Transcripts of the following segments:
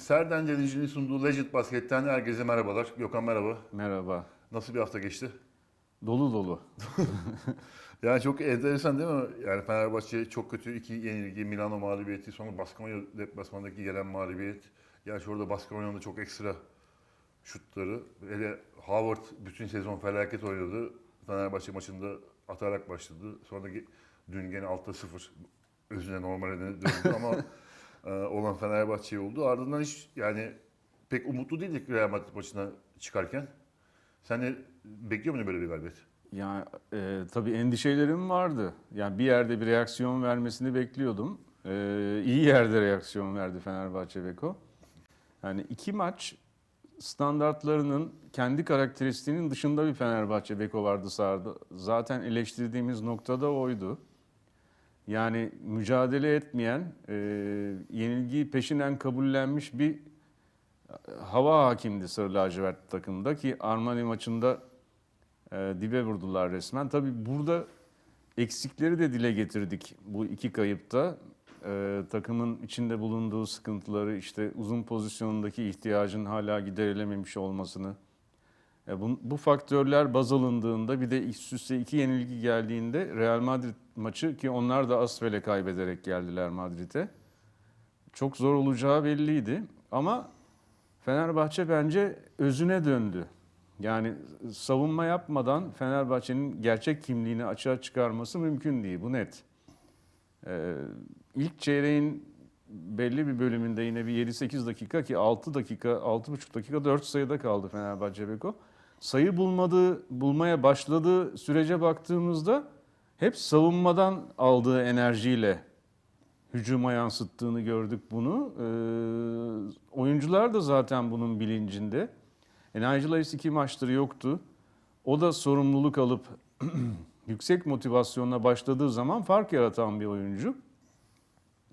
Serden Denizci'nin sunduğu Legend Basket'ten herkese merhabalar. Gökhan merhaba. Merhaba. Nasıl bir hafta geçti? Dolu dolu. Yani çok enteresan değil mi? Yani Fenerbahçe çok kötü iki yenilgi, Milano mağlubiyeti, sonra Baskonya deplasmandaki gelen mağlubiyet. Gerçi orada Baskonya'nın da çok ekstra şutları. Hele Howard bütün sezon felaket oynadı. Fenerbahçe maçında atarak başladı. Sonra dün gene 6'da 0 özüne normale döndü ama olan Fenerbahçe oldu. Ardından hiç yani pek umutlu değildik Real Madrid maçına çıkarken. Sen de bekliyor muydun böyle bir galibiyet? Yani e, tabii endişelerim vardı. Yani bir yerde bir reaksiyon vermesini bekliyordum. E, iyi yerde reaksiyon verdi Fenerbahçe Beko. Yani iki maç standartlarının kendi karakteristiğinin dışında bir Fenerbahçe Beko vardı sahada. Zaten eleştirdiğimiz noktada oydu. Yani mücadele etmeyen, e, yenilgiyi peşinen kabullenmiş bir e, hava hakimdi Sarı Lacivert takımda ki Armani maçında e, dibe vurdular resmen. Tabii burada eksikleri de dile getirdik bu iki kayıpta. E, takımın içinde bulunduğu sıkıntıları, işte uzun pozisyonundaki ihtiyacın hala giderilememiş olmasını. E, bu, bu faktörler baz alındığında bir de üst üste iki yenilgi geldiğinde Real Madrid maçı ki onlar da Asfel'e kaybederek geldiler Madrid'e. Çok zor olacağı belliydi ama Fenerbahçe bence özüne döndü. Yani savunma yapmadan Fenerbahçe'nin gerçek kimliğini açığa çıkarması mümkün değil. Bu net. Ee, ilk çeyreğin belli bir bölümünde yine bir 7-8 dakika ki 6 dakika, 6,5 dakika 4 sayıda kaldı Fenerbahçe Beko. Sayı bulmadığı, bulmaya başladığı sürece baktığımızda hep savunmadan aldığı enerjiyle hücuma yansıttığını gördük bunu. Ee, oyuncular da zaten bunun bilincinde. E, Nigel Hayes iki maçtır yoktu. O da sorumluluk alıp yüksek motivasyonla başladığı zaman fark yaratan bir oyuncu.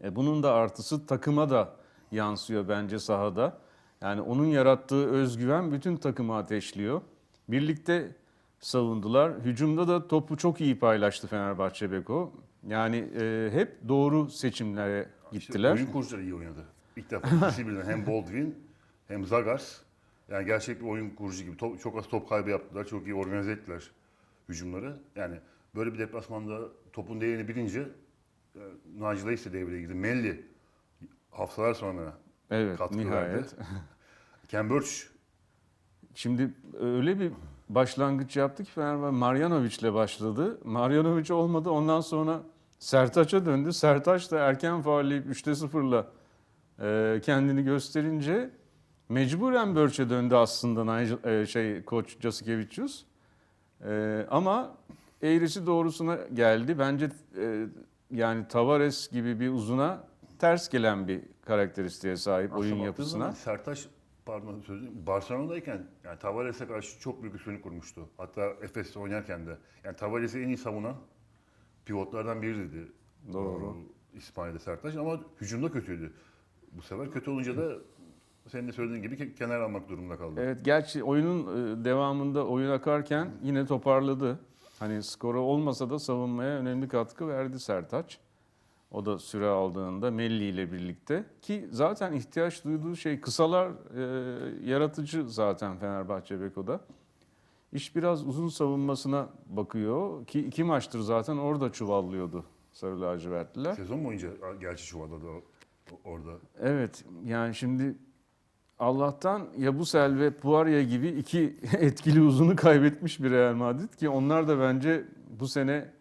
E, bunun da artısı takıma da yansıyor bence sahada. Yani onun yarattığı özgüven bütün takımı ateşliyor. Birlikte savundular. Hücumda da topu çok iyi paylaştı Fenerbahçe Beko. Yani e, hep doğru seçimlere gittiler. İşte oyun kurucuları iyi oynadı. İlk defa ikisi birden hem Baldwin hem Zagars. Yani gerçek bir oyun kurucu gibi. Top- çok az top kaybı yaptılar. Çok iyi organize ettiler hücumları. Yani böyle bir deplasmanda topun değerini bilince e, Naci Reis de devreye girdi. Melli haftalar sonra evet, katkı nihayet. verdi. Ken Şimdi öyle bir başlangıç yaptı ki Fenerbahçe Marjanovic'le başladı. Marjanovic olmadı. Ondan sonra Sertaç'a döndü. Sertaç da erken faulleyip 3'te 0'la e, kendini gösterince mecburen Börç'e döndü aslında e, şey koç Jasikevicius. E, ama eğrisi doğrusuna geldi. Bence e, yani Tavares gibi bir uzuna ters gelen bir karakteristiğe sahip oyun Aslında yapısına. baktığın zaman Sertaç pardon sözüm Barcelona'dayken yani Tavares'e karşı çok büyük üstünlük kurmuştu. Hatta Efes'te oynarken de. Yani Tavares'i en iyi savunan pivotlardan biriydi. Doğru. İspanya'da Sertaç ama hücumda kötüydü. Bu sefer kötü olunca da senin de söylediğin gibi ke- kenar almak durumunda kaldı. Evet gerçi oyunun e, devamında oyun akarken yine toparladı. Hani skoru olmasa da savunmaya önemli katkı verdi Sertaç. O da süre aldığında Melli ile birlikte ki zaten ihtiyaç duyduğu şey kısalar e, yaratıcı zaten Fenerbahçe Beko'da. İş biraz uzun savunmasına bakıyor ki iki maçtır zaten orada çuvallıyordu Sarı lacivertliler. Sezon boyunca gerçi çuvalladı orada. Evet yani şimdi Allah'tan Yabusel ve Puarya gibi iki etkili uzunu kaybetmiş bir Real Madrid ki onlar da bence bu sene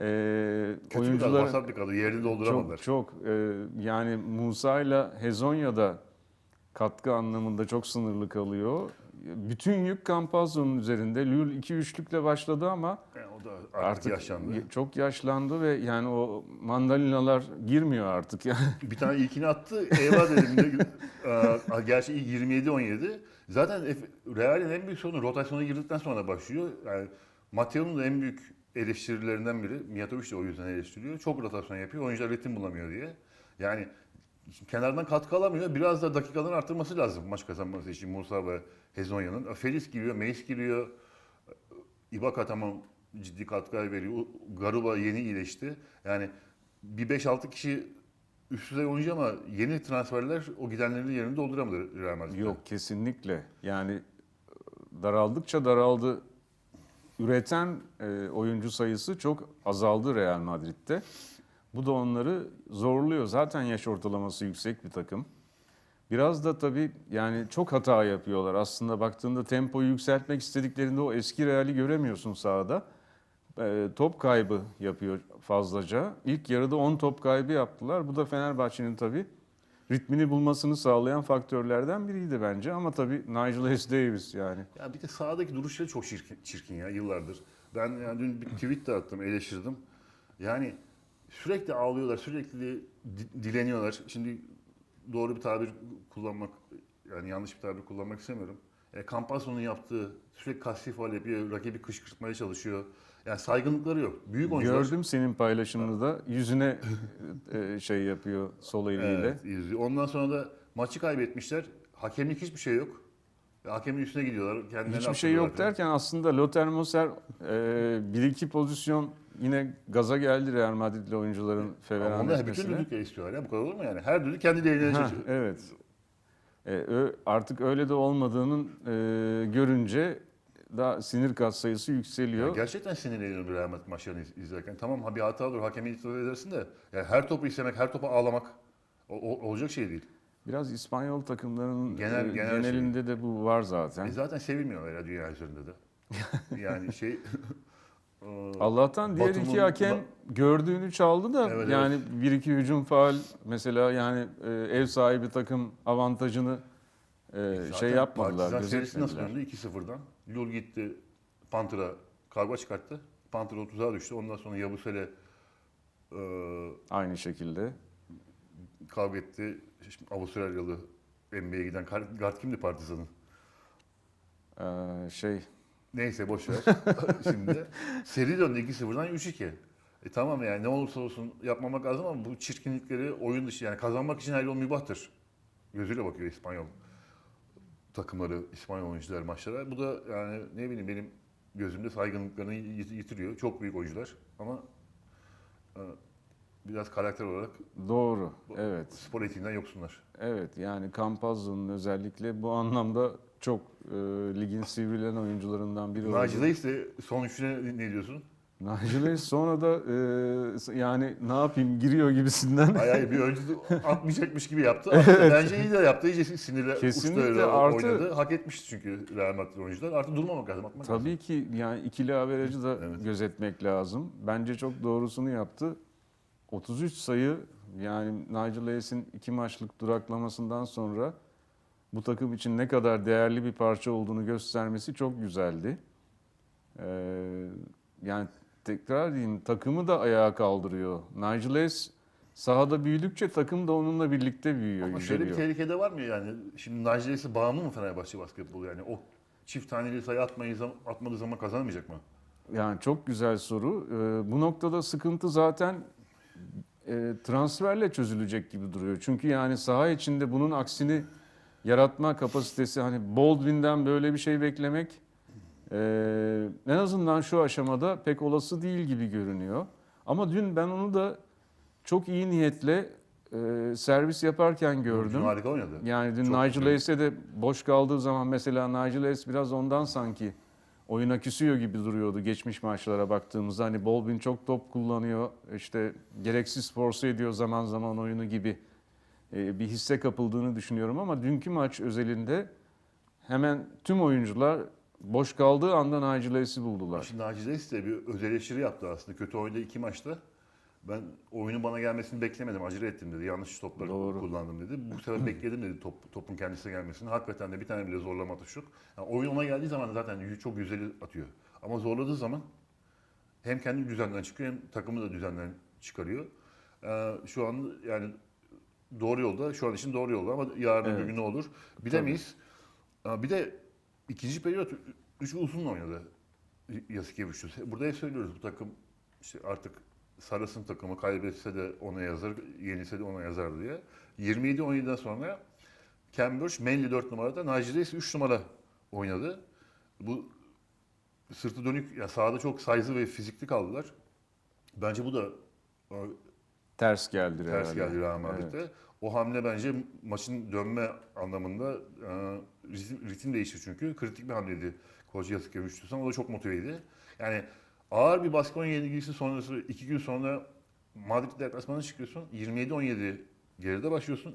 e, Kötü bir kadro, oyuncular vasat bir kadro. Yerini dolduramadılar. çok çok e, yani Musa ile Hezonya da katkı anlamında çok sınırlı kalıyor. Bütün yük Campazzo'nun üzerinde. Lul 2-3'lükle başladı ama Yani o da artık, yaşlandı. çok yaşlandı ve yani o mandalinalar girmiyor artık yani. Bir tane ilkini attı. Eyvah dedim. de, gerçi ilk 27-17. Zaten Real'in en büyük sorunu rotasyona girdikten sonra başlıyor. Yani Mateo'nun da en büyük eleştirilerinden biri. Mijatovic de o yüzden eleştiriyor. Çok rotasyon yapıyor. Oyuncular ritim bulamıyor diye. Yani kenardan katkı alamıyor. Biraz da dakikalarını arttırması lazım maç kazanması için Musa ve Hezonya'nın. Felis giriyor, Meis giriyor. Ibaka tamam ciddi katkı veriyor. Garuba yeni iyileşti. Yani bir 5-6 kişi üst düzey oyuncu ama yeni transferler o gidenlerin yerini dolduramadı Real Madrid'de. Yok kesinlikle. Yani daraldıkça daraldı. Üreten e, oyuncu sayısı çok azaldı Real Madrid'de. Bu da onları zorluyor. Zaten yaş ortalaması yüksek bir takım. Biraz da tabii yani çok hata yapıyorlar. Aslında baktığında tempoyu yükseltmek istediklerinde o eski Real'i göremiyorsun sahada. E, top kaybı yapıyor fazlaca. İlk yarıda 10 top kaybı yaptılar. Bu da Fenerbahçe'nin tabii ritmini bulmasını sağlayan faktörlerden biriydi bence. Ama tabii Nigel S. Davis yani. Ya bir de sahadaki duruşları çok çirkin, çirkin ya yıllardır. Ben yani dün bir tweet de attım, eleştirdim. Yani sürekli ağlıyorlar, sürekli di- dileniyorlar. Şimdi doğru bir tabir kullanmak, yani yanlış bir tabir kullanmak istemiyorum. E, Campazzo'nun yaptığı sürekli kasti faal yapıyor, rakibi kışkırtmaya çalışıyor. Yani saygınlıkları yok. Büyük oyuncular. Gördüm senin paylaşımını da yüzüne e, şey yapıyor sol eliyle. Evet. Ondan sonra da maçı kaybetmişler. Hakemlik hiçbir şey yok. E, Hakemin üstüne gidiyorlar. Hiçbir şey yok affediyorlar. derken aslında Lothar Moser e, bir iki pozisyon yine gaza geldi Real Madrid'li oyuncuların feveran onlar bütün etmesine. düdükleri istiyorlar ya. Bu kadar olur mu yani? Her düdük kendi Ha, çalışıyor. evet. E, artık öyle de olmadığının e, görünce daha sinir kat sayısı Ya yükseliyor. gerçekten sinirleniyorum Real Madrid maçlarını iz- izlerken. Tamam ha bir hata olur, hakemi itiraz edersin de yani her topu istemek, her topa ağlamak o- o- olacak şey değil. Biraz İspanyol takımlarının Genel- e, genel şey. genelinde de bu var zaten. E zaten sevilmiyorlar ya dünya üzerinde de. yani şey... Allah'tan diğer iki Batum'un- hakem gördüğünü çaldı da Evet, yani bir iki hücum faal mesela yani e, ev sahibi takım avantajını e, zaten şey yapmadılar, Partizan serisi nasıl gözetmediler. döndü? 2-0'dan. Lul gitti, Panther'a kavga çıkarttı. Panther 30'a düştü. Ondan sonra Yabusele e, Aynı şekilde. kavga etti. Şimdi Avustralyalı NBA'ye giden kar- guard kimdi Partizan'ın? e, şey Neyse boş ver. Şimdi seri döndü 2-0'dan 3-2. E tamam yani ne olursa olsun yapmamak lazım ama bu çirkinlikleri oyun dışı yani kazanmak için her yol mübahtır. Gözüyle bakıyor İspanyol takımları, İspanyol oyuncular maçlara. Bu da yani ne bileyim benim gözümde saygınlıklarını yit- yitiriyor. Çok büyük oyuncular ama e, biraz karakter olarak doğru. Evet. spor etiğinden yoksunlar. Evet yani Campazzo'nun özellikle bu anlamda çok e, ligin sivrilen oyuncularından biri oldu. Naci ise son üçüne ne diyorsun? Nigel Hayes sonra da e, yani ne yapayım giriyor gibisinden. Hayır hayır bir oyuncu atmayacakmış gibi yaptı. Attı. Bence iyi de yaptı. İyice sinirle Kesinlikle, uçtu öyle artı- oynadı. Hak etmişti çünkü Real Madrid oyuncular. Artık durmamak lazım. Atmak lazım. Tabii ki yani ikili averajı da Evet. gözetmek lazım. Bence çok doğrusunu yaptı. 33 sayı yani Nigel Hayes'in iki maçlık duraklamasından sonra bu takım için ne kadar değerli bir parça olduğunu göstermesi çok güzeldi. Ee, yani tekrar diyeyim takımı da ayağa kaldırıyor. Nigel Hayes sahada büyüdükçe takım da onunla birlikte büyüyor, Ama şöyle bir yüceliyor. tehlike de var mı yani? Şimdi Naciye'si bağımlı mı Fenerbahçe basketbolu yani? O çift taneli sayı atmayı atmadığı zaman kazanamayacak mı? Yani çok güzel soru. Ee, bu noktada sıkıntı zaten e, transferle çözülecek gibi duruyor. Çünkü yani saha içinde bunun aksini yaratma kapasitesi hani Baldwin'den böyle bir şey beklemek e, en azından şu aşamada pek olası değil gibi görünüyor. Ama dün ben onu da çok iyi niyetle e, servis yaparken Dün gördüm. harika oynadı. Yani dün Çok Nigel. Hayes'e de boş kaldığı zaman mesela Nigel Hayes biraz ondan sanki oyuna küsüyor gibi duruyordu geçmiş maçlara baktığımızda. Hani Baldwin çok top kullanıyor, işte gereksiz force ediyor zaman zaman oyunu gibi e, bir hisse kapıldığını düşünüyorum. Ama dünkü maç özelinde hemen tüm oyuncular boş kaldığı anda Nigel buldular. Şimdi Reis de bir öz eleştiri yaptı aslında. Kötü oynadı iki maçta. Ben oyunun bana gelmesini beklemedim. Acele ettim dedi. Yanlış topları Doğru. kullandım dedi. Bu sefer bekledim dedi top, topun kendisine gelmesini. Hakikaten de bir tane bile zorlama atışı yok. Yani oyun ona geldiği zaman zaten çok güzel atıyor. Ama zorladığı zaman hem kendi düzenden çıkıyor hem takımı da düzenden çıkarıyor. Ee, şu an yani doğru yolda, şu an için doğru yolda ama yarın Evet. gün ne olur bilemeyiz. Ee, Bir de ikinci periyot üç uzunla oynadı Yasikevicius. Burada hep söylüyoruz bu takım işte artık Saras'ın takımı kaybetse de ona yazar, yenilse de ona yazar diye. 27-17'den sonra Cambridge, Manley 4 numarada, Naci Reis 3 numara oynadı. Bu sırtı dönük, ya sahada çok size'lı ve fizikli kaldılar. Bence bu da e, Ters geldi ters herhalde. geldi Real Madrid'de. O hamle bence maçın dönme anlamında e, ritim, ritim değişti çünkü. Kritik bir hamleydi. Koç Yasuke Rüştüsen. O da çok motiveydi. Yani ağır bir Baskonya yenilgisi sonrası iki gün sonra Madrid deplasmanına çıkıyorsun. 27-17 geride başlıyorsun.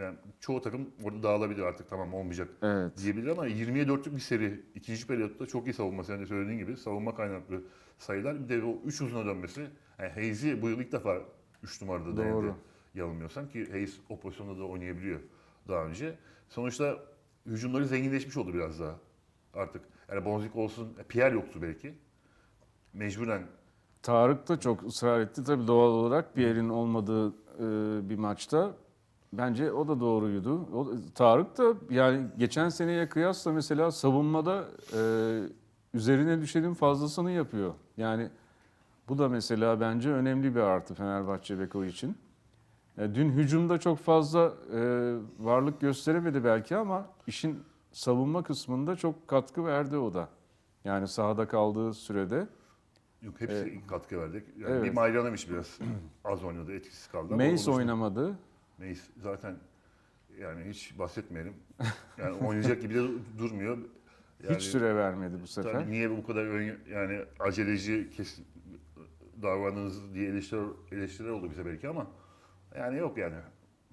Yani çoğu takım orada dağılabilir artık tamam olmayacak Evet. diyebilir ama 20'ye 4'lük bir seri ikinci periyotta çok iyi savunma sen de söylediğin gibi savunma kaynaklı sayılar bir de o 3 uzuna dönmesi. Yani Hayes'i bu yıl ilk defa 3 numarada denedi yanılmıyorsam ki Hayes o pozisyonda da oynayabiliyor daha önce. Sonuçta hücumları zenginleşmiş oldu biraz daha artık. Yani Bonzik olsun, Pierre yoktu belki. Mecburen Tarık da çok ısrar etti. Tabii doğal olarak Pierre'in olmadığı e, bir maçta bence o da doğruydu. O, Tarık da yani geçen seneye kıyasla mesela savunmada e, üzerine düşenin fazlasını yapıyor. Yani bu da mesela bence önemli bir artı Fenerbahçe Beko için. E, dün hücumda çok fazla e, varlık gösteremedi belki ama işin savunma kısmında çok katkı verdi o da. Yani sahada kaldığı sürede. Yok hepsi katkı verdik. Yani Evet. Bir Mayranovic biraz az oynadı, etkisiz kaldı. Mace oynamadı. Mace zaten yani hiç bahsetmeyelim. Yani oynayacak gibi de durmuyor. Yani, Hiç süre vermedi bu sefer. Tabii niye bu kadar ön, yani aceleci kes, davrandınız diye eleştiri, eleştiriler oldu bize belki ama yani yok yani.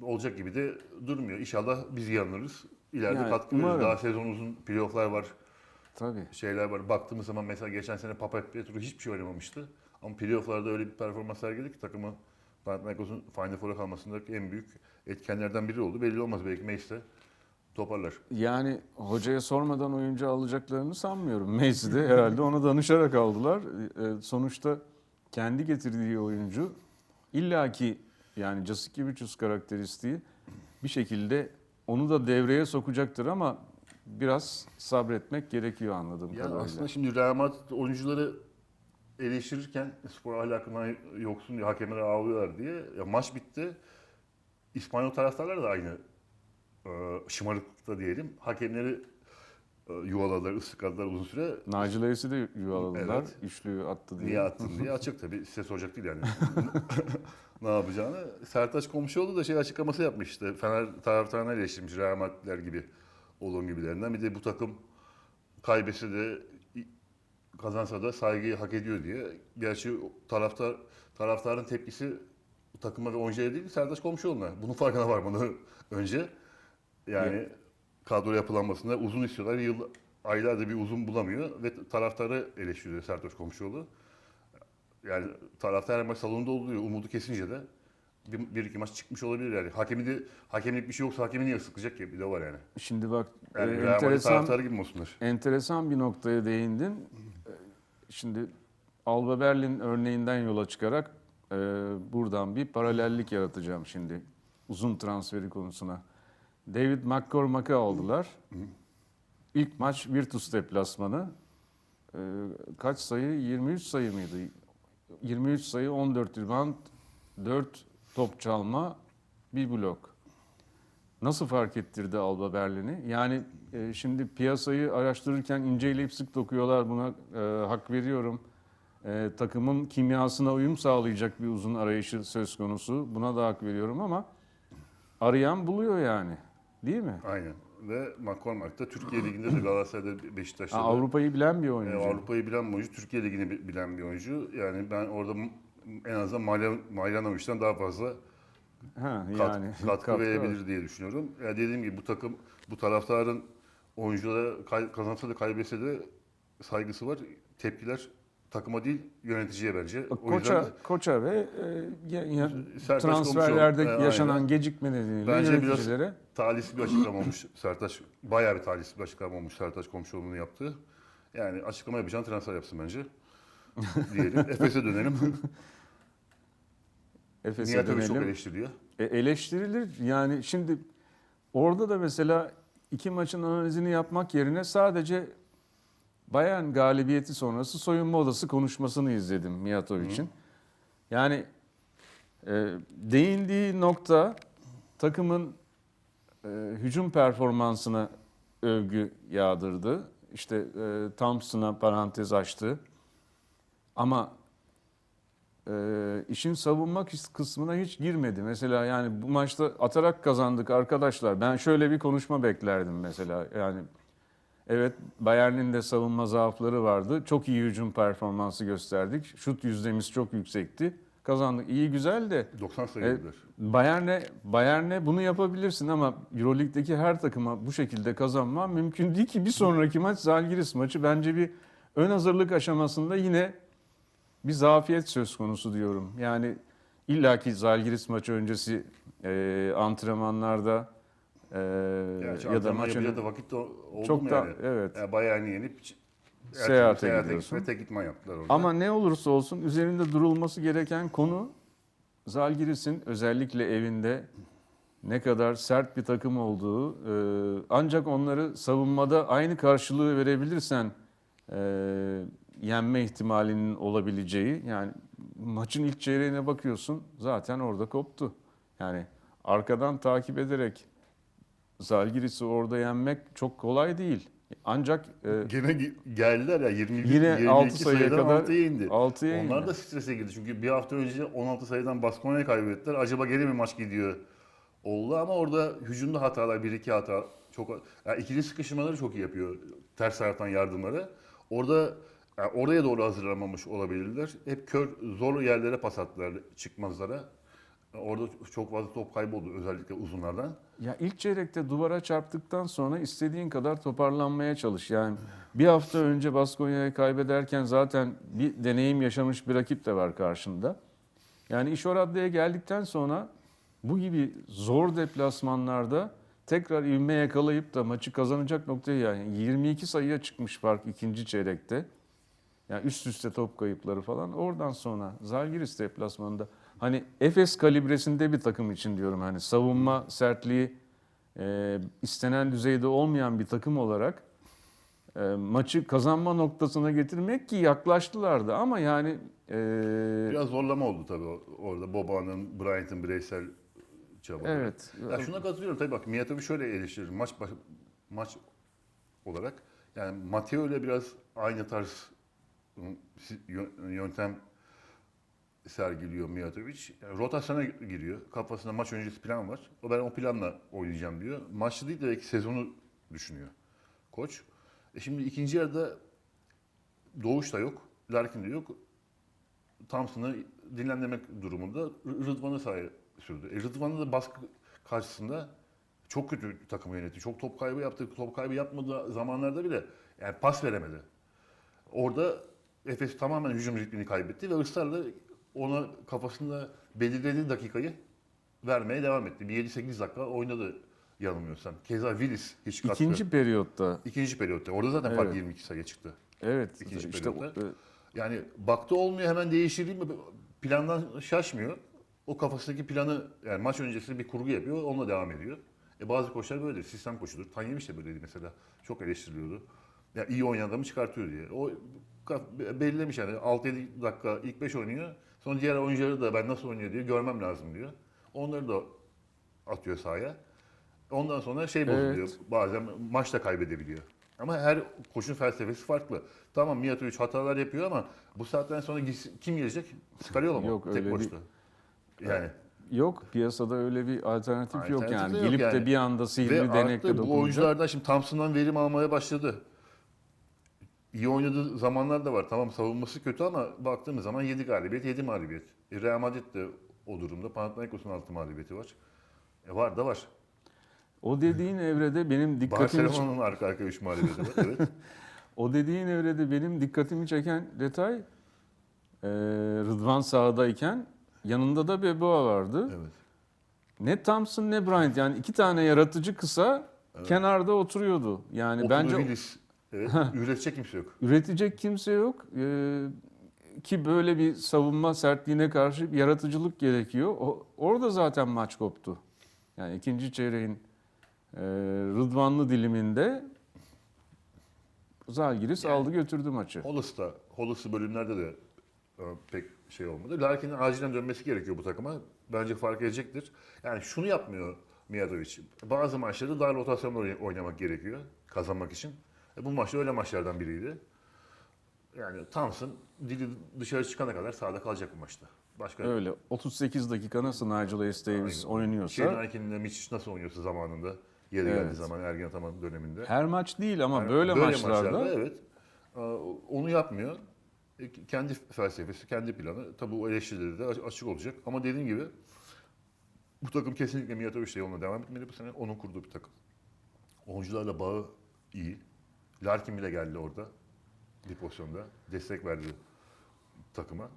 Olacak gibi de durmuyor. İnşallah biz yanılırız. İleride Yani katkı veririz. Daha sezon uzun playofflar var, Tabii. şeyler var. Baktığımız zaman mesela geçen sene Papa Petru hiçbir şey oynamamıştı. Ama playofflarda öyle bir performans sergiledi ki takımı Panathinaikos'un Final Four'a kalmasındaki en büyük etkenlerden biri oldu. Belli olmaz belki de toparlar. Yani hocaya sormadan oyuncu alacaklarını sanmıyorum. De herhalde ona danışarak aldılar. Ee, sonuçta kendi getirdiği oyuncu illaki yani Jasikevicius karakteristiği bir şekilde onu da devreye sokacaktır ama biraz sabretmek gerekiyor anladığım Ya kadarıyla. aslında şimdi Real Madrid oyuncuları eleştirirken spor ahlakından yoksun diye hakemlere ağlıyorlar diye ya maç bitti. İspanyol taraftarlar da aynı e, şımarıklıkta diyelim. Hakemleri e, yuvaladılar, ıslakladılar uzun süre. Nigel Hayes'i de yuvaladılar. Evet. Üçlüyü attı diye. Niye attın diye açık tabii. Size soracak değil yani. ne yapacağını. Sertaç Komşuoğlu da şey açıklaması yapmıştı. Fener taraftarına eleştirmiş Real Madridler gibi olun gibilerinden. Bir de bu takım kaybetse de kazansa da saygıyı hak ediyor diye. Gerçi taraftar taraftarın tepkisi takıma ve oyuncuya değil Sertaç Komşuoğlu'na. Bunun farkına varmalı önce. Yani kadro yapılanmasında uzun istiyorlar. Yıl aylarda bir uzun bulamıyor ve taraftarı eleştiriyor Sertaç Komşuoğlu. Yani taraftar her maç salonda oluyor. Umudu kesince de bir, bir iki maç çıkmış olabilir yani. Hakemi de hakemlik bir şey yoksa hakemi niye sıkacak ki? Bir de var yani. Şimdi bak Yani e, enteresan gibi olsunlar? enteresan bir noktaya değindin. Ee, Şimdi Alba Berlin örneğinden yola çıkarak e, buradan bir paralellik yaratacağım şimdi uzun transferi konusuna. David McCormack'ı aldılar. İlk maç Virtus deplasmanı. Ee, kaç sayı? 23 sayı mıydı? 23 sayı, 14 rebound, 4 top çalma, bir blok. Nasıl fark ettirdi Alba Berlin'i? Yani e, şimdi piyasayı araştırırken inceleyip sık dokuyorlar buna e, hak veriyorum. E, takımın kimyasına uyum sağlayacak bir uzun arayışı söz konusu. Buna da hak veriyorum ama arayan buluyor yani. Değil mi? Aynen. Ve McCormack da Türkiye Ligi'nde de Galatasaray'da Beşiktaş'ta da Avrupa'yı bilen bir e, oyuncu. Avrupa'yı bilen bir oyuncu, Türkiye Ligi'ni bi- bilen bir oyuncu. Yani ben orada en azından Malyanovic'den daha fazla Ha, kat- yani katkı, var. verebilir diye düşünüyorum. Yani dediğim gibi bu takım, bu taraftarın oyunculara kay- kazansa da kaybetse de saygısı var. Tepkiler takıma değil yöneticiye bence. O Koça, yüzden koça ve e, ya- transferlerde Komşuoğlu, e, yaşanan aynen. gecikme nedeniyle Bence biraz- yöneticilere talihsiz bir açıklama olmuş Sertaç. Bayağı bir talihsiz bir açıklama olmuş Sertaç Komşuoğlu'nun yaptığı. Yani açıklama yapacağını transfer yapsın bence. Diyelim. Efes'e dönelim. Efes'e Nihat Övüş çok dönelim. eleştiriyor. E, eleştirilir. Yani şimdi orada da mesela iki maçın analizini yapmak yerine sadece Bayern galibiyeti sonrası soyunma odası konuşmasını izledim Mihatovic'in. Yani e, değindiği nokta takımın e, hücum performansına övgü yağdırdı. İşte e, Thompson'a parantez açtı. Ama e, işin savunma kıs- kısmına hiç girmedi. Mesela yani bu maçta atarak kazandık arkadaşlar. Ben şöyle bir konuşma beklerdim mesela. Yani evet Bayern'in de savunma zaafları vardı. Çok iyi hücum performansı gösterdik. Şut yüzdemiz çok yüksekti. Kazandık. İyi güzel de 90 sayı E. Bayern'e Bayern'e bunu yapabilirsin ama EuroLeague'deki her takıma bu şekilde kazanman mümkün değil ki bir sonraki maç Zalgiris maçı bence bir ön hazırlık aşamasında yine bir zafiyet söz konusu diyorum. Yani illaki Zalgiris maçı öncesi e, antrenmanlarda e, ya da maç da vakit de oldu çok mu da yani? evet. Yani Bayern'i yenip Seyahate seyahate gidiyorsun. gitme, tek gitman yaptılar orada. Ama ne olursa olsun üzerinde durulması gereken konu Zalgiris'in özellikle evinde ne kadar sert bir takım olduğu. e, ancak onları savunmada aynı karşılığı verebilirsen e, yenme ihtimalinin olabileceği. Yani maçın ilk çeyreğine bakıyorsun zaten orada koptu. Yani arkadan takip ederek Zalgiris'i orada yenmek çok kolay değil. Ancak e, Gene ge- geldiler ya 21 Yine 22 altı sayıya sayıdan kadar 6'ya indi. 6'ya Onlar indi. da strese girdi çünkü bir hafta önce 16 sayıdan Baskonya'ya kaybettiler. Acaba geri mi maç gidiyor oldu ama orada hücumda hatalar, bir iki hata çok yani ikili sıkışmaları çok iyi yapıyor. Ters taraftan yardımları. Orada yani oraya doğru hazırlanmamış olabilirler. Hep kör, zor yerlere pas attılar çıkmazlara. Orada çok fazla top kayboldu özellikle uzunlardan. Ya ilk çeyrekte duvara çarptıktan sonra istediğin kadar toparlanmaya çalış. Yani bir hafta önce Baskonya'yı kaybederken zaten bir deneyim yaşamış bir rakip de var karşında. Yani iş o geldikten sonra bu gibi zor deplasmanlarda tekrar ivme yakalayıp da maçı kazanacak noktaya yani 22 sayıya çıkmış fark ikinci çeyrekte. Yani üst üste top kayıpları falan. Oradan sonra Zalgiris deplasmanında hani Efes kalibresinde bir takım için diyorum hani savunma sertliği e, istenen düzeyde olmayan bir takım olarak e, maçı kazanma noktasına getirmek ki yaklaştılardı ama yani e, Biraz zorlama oldu tabii orada. Boba'nın, Bryant'ın bireysel çabaları. evet Ya şuna katılıyorum tabii bak Miyatov'u şöyle eleştiririm maç baş- maç olarak. Yani Mateo ile biraz aynı tarz yöntem sergiliyor Mijatovic. Yani rotasyona giriyor. Kafasında maç öncesi plan var. O ben o planla oynayacağım diyor. Maçlı değil de belki sezonu düşünüyor koç. E şimdi ikinci yarıda Doğuş da yok. Larkin de yok. Thompson'ı dinlendirmek durumunda Rıdvan'ı sahaya sürdü. E Rıdvan'ı da baskı karşısında çok kötü takımı yönetti. Çok top kaybı yaptı. Top kaybı yapmadığı zamanlarda bile yani pas veremedi. Orada Efes tamamen hücum ritmini kaybetti ve ısrarla ona kafasında belirlediği dakikayı vermeye devam etti. Bir 7-8 dakika oynadı yanılmıyorsam. Keza Willis hiç katkı. ikinci periyotta İkinci periyotta. Orada zaten fark Evet. 22 sayıya çıktı. evet İkinci işte periyotta. e, Yani baktı olmuyor hemen değiştireyim mi? Plandan şaşmıyor. O kafasındaki planı yani maç öncesi bir kurgu yapıyor. Onunla devam ediyor. E bazı koçlar böyle sistem koçudur. Tanyemiş de böyleydi mesela. Çok eleştiriliyordu. Ya iyi oynayan adamı çıkartıyor diye. O belirlemiş yani 6-7 dakika ilk 5 oynuyor. Sonra diğer oyuncuları da ben nasıl oynuyor diye görmem lazım diyor. Onları da atıyor sahaya. Ondan sonra şey bozuluyor. Evet. Bazen maç da kaybedebiliyor. Ama her koşun felsefesi farklı. Tamam Mijatovic hatalar yapıyor ama bu saatten sonra kim gelecek? Scariola mı? Yok, Tek bir- boşta. Yani yok piyasada öyle bir alternatif yok Alternatif yani. yok Gelip yani. de bir anda sihirli ve denekle artı bu dokunacak. oyunculardan şimdi Thompson'dan verim almaya başladı. İyi oynadığı zamanlar da var. Tamam savunması kötü ama baktığımız zaman 7 galibiyet, 7 mağlubiyet. E, Real Madrid de o durumda. Panathinaikos'un 6 mağlubiyeti var. E var da var. O dediğin evrede benim dikkatimi Barcelona'nın arka arka 3 mağlubiyeti var. Evet. O dediğin evrede benim dikkatimi çeken detay e, Rıdvan sahadayken yanında da Beboa vardı. evet. Ne Thompson ne Bryant yani iki tane yaratıcı kısa kenarda oturuyordu. Yani Otudu bence Willis. Evet. Üretecek kimse yok. üretecek kimse yok. E, ki böyle bir savunma sertliğine karşı bir yaratıcılık gerekiyor. O, orada zaten maç koptu. Yani ikinci çeyreğin e, Rıdvanlı diliminde Zalgiris Yani- aldı götürdü maçı. Hollis'ta, Hollis'ı bölümlerde de e, pek şey olmadı. Larkin'in acilen dönmesi gerekiyor bu takıma. Bence fark edecektir. Yani şunu yapmıyor Mijatovic. Bazı maçlarda daha rotasyonla oyn- oynamak gerekiyor kazanmak için. E, bu maç da öyle maçlardan biriydi. Yani Thompson dili dışarı çıkana kadar sahada kalacak bu maçta. Başka Öyle 38 dakika nasıl Nigel Hayes Davis oynuyorsa Şeyin Aykin'le Miçic nasıl oynuyorsa zamanında yeri Evet. geldiği zaman Ergen Ataman döneminde. her maç değil ama Yani böyle, maçlarda, evet. Aa, Onu yapmıyor. E, Kendi felsefesi, kendi planı. Tabii o eleştirileri de aç- açık olacak. Ama dediğim gibi bu takım kesinlikle Mijatovic yoluna devam etmeli bu sene. Onun kurduğu bir takım. Oyuncularla bağı iyi. Larkin bile geldi orada. Bir pozisyonda. Destek verdi takıma.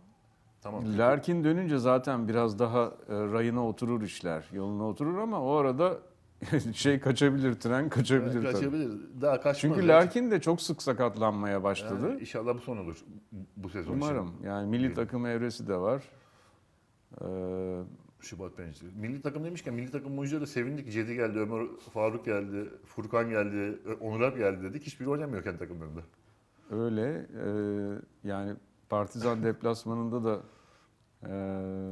Tamam. Larkin dönünce zaten biraz daha e, rayına oturur işler, yoluna oturur ama o arada şey kaçabilir, tren kaçabilir tabii. Kaçabilir. Daha kaçmaz. Çünkü ya. Larkin de çok sık sakatlanmaya başladı. Yani inşallah bu son olur bu sezon için. Umarım. Yani milli takım evresi de var. Ee, Şubat pençesi. Milli takım demişken milli takım oyuncuları da sevindik. Cedi geldi, Ömer Faruk geldi, Furkan geldi, Onur Alp geldi dedik. Hiçbiri oynamıyor kendi takımlarında. öyle. Ee, yani Partizan deplasmanında da e,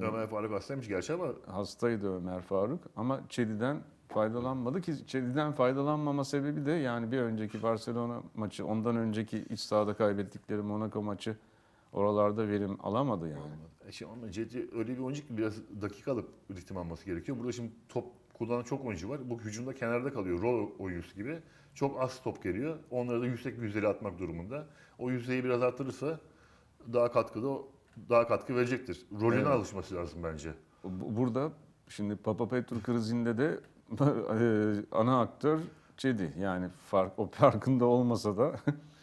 Ömer Faruk hastaymış gerçi ama hastaydı Ömer Faruk ama Çedi'den faydalanmadı ki Çedi'den faydalanmama sebebi de yani bir önceki Barcelona maçı, ondan önceki iç sahada kaybettikleri Monaco maçı oralarda verim alamadı yani. E şimdi ama Cedi öyle bir oyuncu ki biraz dakika alıp ritim alması gerekiyor. Burada şimdi top kullanan çok oyuncu var. Bu hücumda kenarda kalıyor. Rol oyuncusu gibi. Çok az top geliyor. Onları da yüksek yüzdeli atmak durumunda. O yüzdeyi biraz arttırırsa daha katkıda daha katkı verecektir. Rolüne Evet. alışması lazım bence. Bu- Burada şimdi Papa Petru krizinde de e, ana aktör Çedi. Yani fark o farkında olmasa da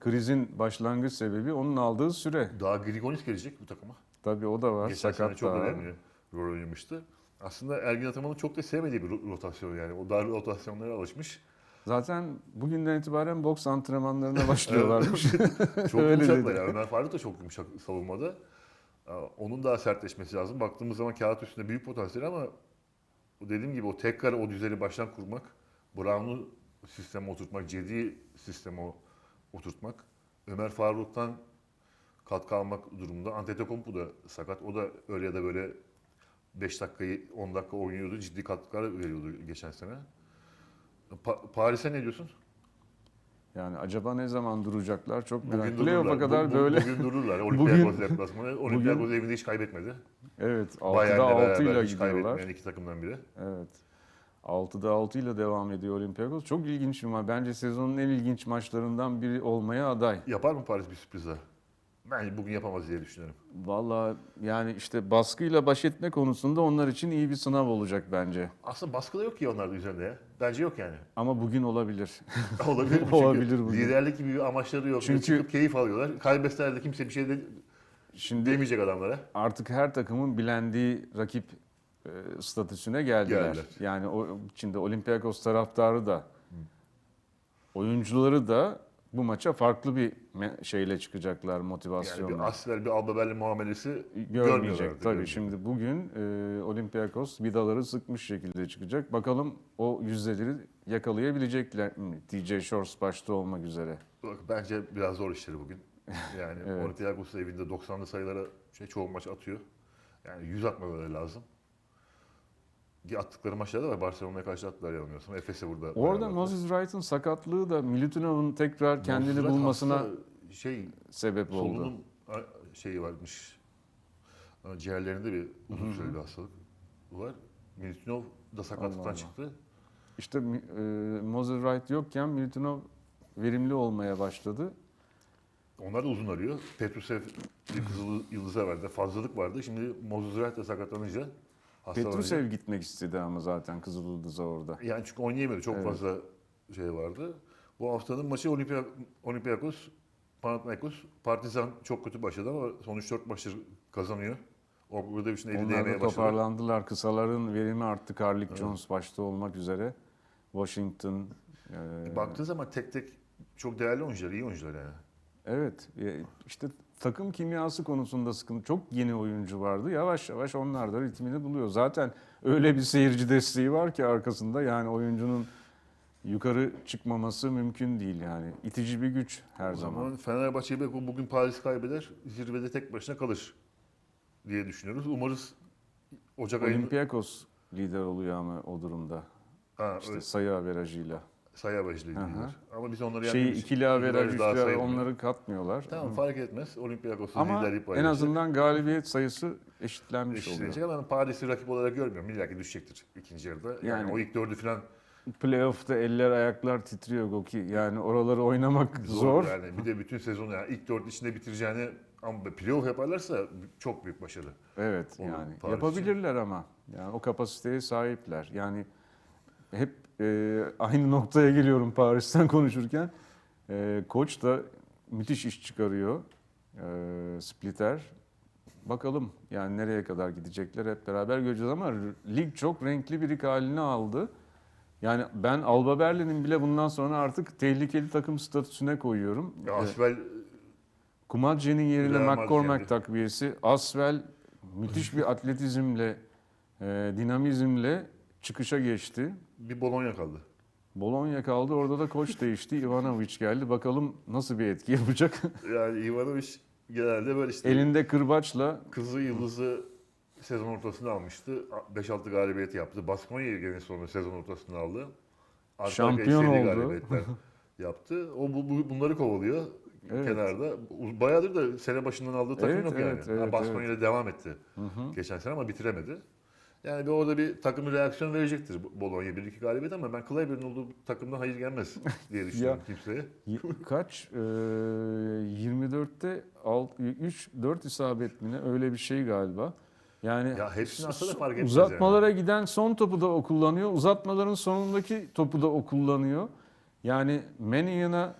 krizin başlangıç sebebi onun aldığı süre. Daha Grigonis gelecek bu takıma. Tabii o da var. Geçen sene Sakat çok daha. önemli rol oynamıştı. Aslında Ergin Ataman'ın çok da sevmediği bir ro- rotasyon yani. O dar rotasyonlara alışmış. Zaten bugünden itibaren boks antrenmanlarına başlıyorlarmış. Çok Öyle yumuşaklar yani. Ömer Faruk da çok yumuşak savunmada. Onun daha sertleşmesi lazım. Baktığımız zaman kağıt üstünde büyük potansiyel ama dediğim gibi o tekrar o düzeni baştan kurmak, Brown'u sisteme oturtmak, Cedi sisteme o- oturtmak, Ömer Faruk'tan katkı almak durumunda. Antetokounmpo da sakat. O da öyle ya da böyle 5 dakikayı 10 dakika oynuyordu. Ciddi katkılar veriyordu geçen sene. Pa- Paris'e ne diyorsun? Yani acaba ne zaman duracaklar çok Bugün merak. dururlar. Playoff'a kadar Bu- bu- böyle. Bugün dururlar. Olympiakos deplasmanı. Olympiakos evinde hiç kaybetmedi. Evet 6'da Bayern'le 6 ile beraber hiç gidiyorlar. kaybetmeyen iki takımdan biri. Evet. 6'da 6 ile devam ediyor Olympiakos. Çok ilginç bir maç. Bence sezonun en ilginç maçlarından biri olmaya aday. Yapar mı Paris bir sürpriz daha? Bence bugün yapamaz diye düşünüyorum. Vallahi yani işte baskıyla baş etme konusunda onlar için iyi bir sınav olacak bence. Aslında baskı da yok ki onlarda üzerinde ya. Bence yok yani. Ama bugün olabilir. Olabilir? Çünkü Olabilir bugün. Liderlik gibi bir amaçları yok. Çünkü- Çıkıp keyif alıyorlar. Kaybetseler de kimse bir şey de Şimdi demeyecek adamlara. artık her takımın bilendiği rakip e, statüsüne geldiler. Geldiler. Yani o içinde Olympiakos taraftarı da oyuncuları da bu maça farklı bir şeyle çıkacaklar Yani motivasyonla. bir Asler, bir Albaberli muamelesi Görmeyecek tabii. görmüyor. Şimdi bugün e, Olympiakos vidaları sıkmış şekilde çıkacak. Bakalım o yüzdeleri yakalayabilecekler mi? DJ Shores başta olmak üzere. Bak, Bence biraz zor işleri bugün. Yani Evet. Olympiakos evinde 90'lı sayılara şey, çoğu maç atıyor. Yani 100 atmaları lazım. Attıkları maçlarda var. Barcelona'ya karşı attılar yanılmıyorsam. Efes'e burada. Orada. Moses Wright'ın sakatlığı da Milutinov'un tekrar kendini Moses bulmasına şey sebep oldu. solunum şeyi varmış. Ciğerlerinde bir uzun süreli bir hastalık var. Milutinov da sakatlıktan Allah Allah. çıktı. İşte e, Moses Wright yokken Milutinov verimli olmaya başladı. Onlar da uzun arıyor. Petrusev bir kızıl yıldıza verdi. Fazlalık vardı. Şimdi Moses Wright da sakatlanınca Petrusev gitmek istedi ama zaten Kızıl Yıldız'a orada. Yani çünkü oynayamıyordu. Çok Evet. fazla şey vardı. Bu haftanın maçı Olimpia- Olympiakos, Panathinaikos. Partizan çok kötü başladı ama sonuç 4 maçtır kazanıyor. Obradoviç'in eli Onlar da değmeye başladı. toparlandılar. Kısaların verimi arttı. Carlik Jones başta olmak üzere. Washington. e, Baktığın zaman tek tek çok değerli oyuncular, iyi oyuncular yani. Evet. e, işte takım kimyası konusunda sıkıntı. Çok yeni oyuncu vardı. Yavaş yavaş onlar da ritmini buluyor. Zaten öyle bir seyirci desteği var ki arkasında yani oyuncunun yukarı çıkmaması mümkün değil yani. İtici bir güç her O zaman. zaman Fenerbahçe belki bugün Paris kaybeder, zirvede tek başına kalır diye düşünüyoruz. Umarız Ocak ayında... Olympiakos lider oluyor ama o durumda. Ha, İşte öyle. sayı averajıyla. Sayı ilgililer. Ama biz onları Şeyi üçlü daha averaj sayılmıyor. onları katmıyorlar. Tamam fark etmez. Olympiakos'un Ama liderliği en paylaşacak. azından galibiyet sayısı eşitlenmiş oluyor. ama ben Paris'i rakip olarak görmüyorum. İlla ki düşecektir ikinci yarıda. Yani, Yani- o ilk dördü falan Playoff'ta eller ayaklar titriyor Goki. Yani oraları oynamak zor. zor. Yani bir de bütün sezonu yani ilk dört içinde bitireceğini ama playoff yaparlarsa çok büyük başarı. Evet Olur, yani Paris yapabilirler ama. Yani o kapasiteye sahipler. Yani hep e, aynı noktaya geliyorum Paris'ten konuşurken. E, koç da müthiş iş çıkarıyor. E, Splitter. Bakalım yani nereye kadar gidecekler hep beraber göreceğiz ama lig çok renkli bir lig halini aldı. Yani ben Alba Berlin'in bile bundan sonra artık tehlikeli takım statüsüne koyuyorum. Ya Asvel Kumadje'nin yerine McCormack takviyesi. Asvel müthiş bir atletizmle, e, dinamizmle çıkışa geçti. bir Bologna kaldı. Bologna kaldı. Orada da koç değişti. Ivanovic geldi. Bakalım nasıl bir etki yapacak. Yani Ivanovic genelde böyle işte Elinde kırbaçla kızı yıldızı sezon ortasında almıştı. 5-6 galibiyet yaptı. Baskonya'yı gene sonra sezon ortasında aldı. Arka Şampiyon oldu. yaptı. O bu, bu- bunları kovalıyor Evet. kenarda. Bayağıdır da sene başından aldığı takım Evet, yok evet, yani. Evet, Baskonya ile devam etti Hı hı. geçen sene ama bitiremedi. Yani bir orada bir takım reaksiyon verecektir Bologna 1-2 galibiyet ama ben Clyburn olduğu takımdan hayır gelmez diye düşünüyorum kimseye. Kaç? E, 24'te 3-4 isabet mi ne? Öyle bir şey galiba. Yani Ya hepsini atsa da s- fark etmez Uzatmalara giden son topu da o kullanıyor. Uzatmaların sonundaki topu da o kullanıyor. Yani Manion'a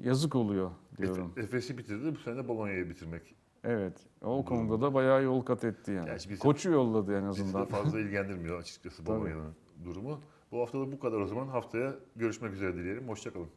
yazık oluyor diyorum. Efe- Efes'i bitirdi bu sene de Bologna'yı bitirmek. Evet. O konuda da bayağı yol kat etti yani. Gerçi biz- Koçu yolladı en Bizi de azından. fazla ilgilendirmiyor açıkçası Tabii. Bologna'nın durumu. Bu hafta da bu kadar o zaman. Haftaya görüşmek üzere dileyelim. Hoşçakalın.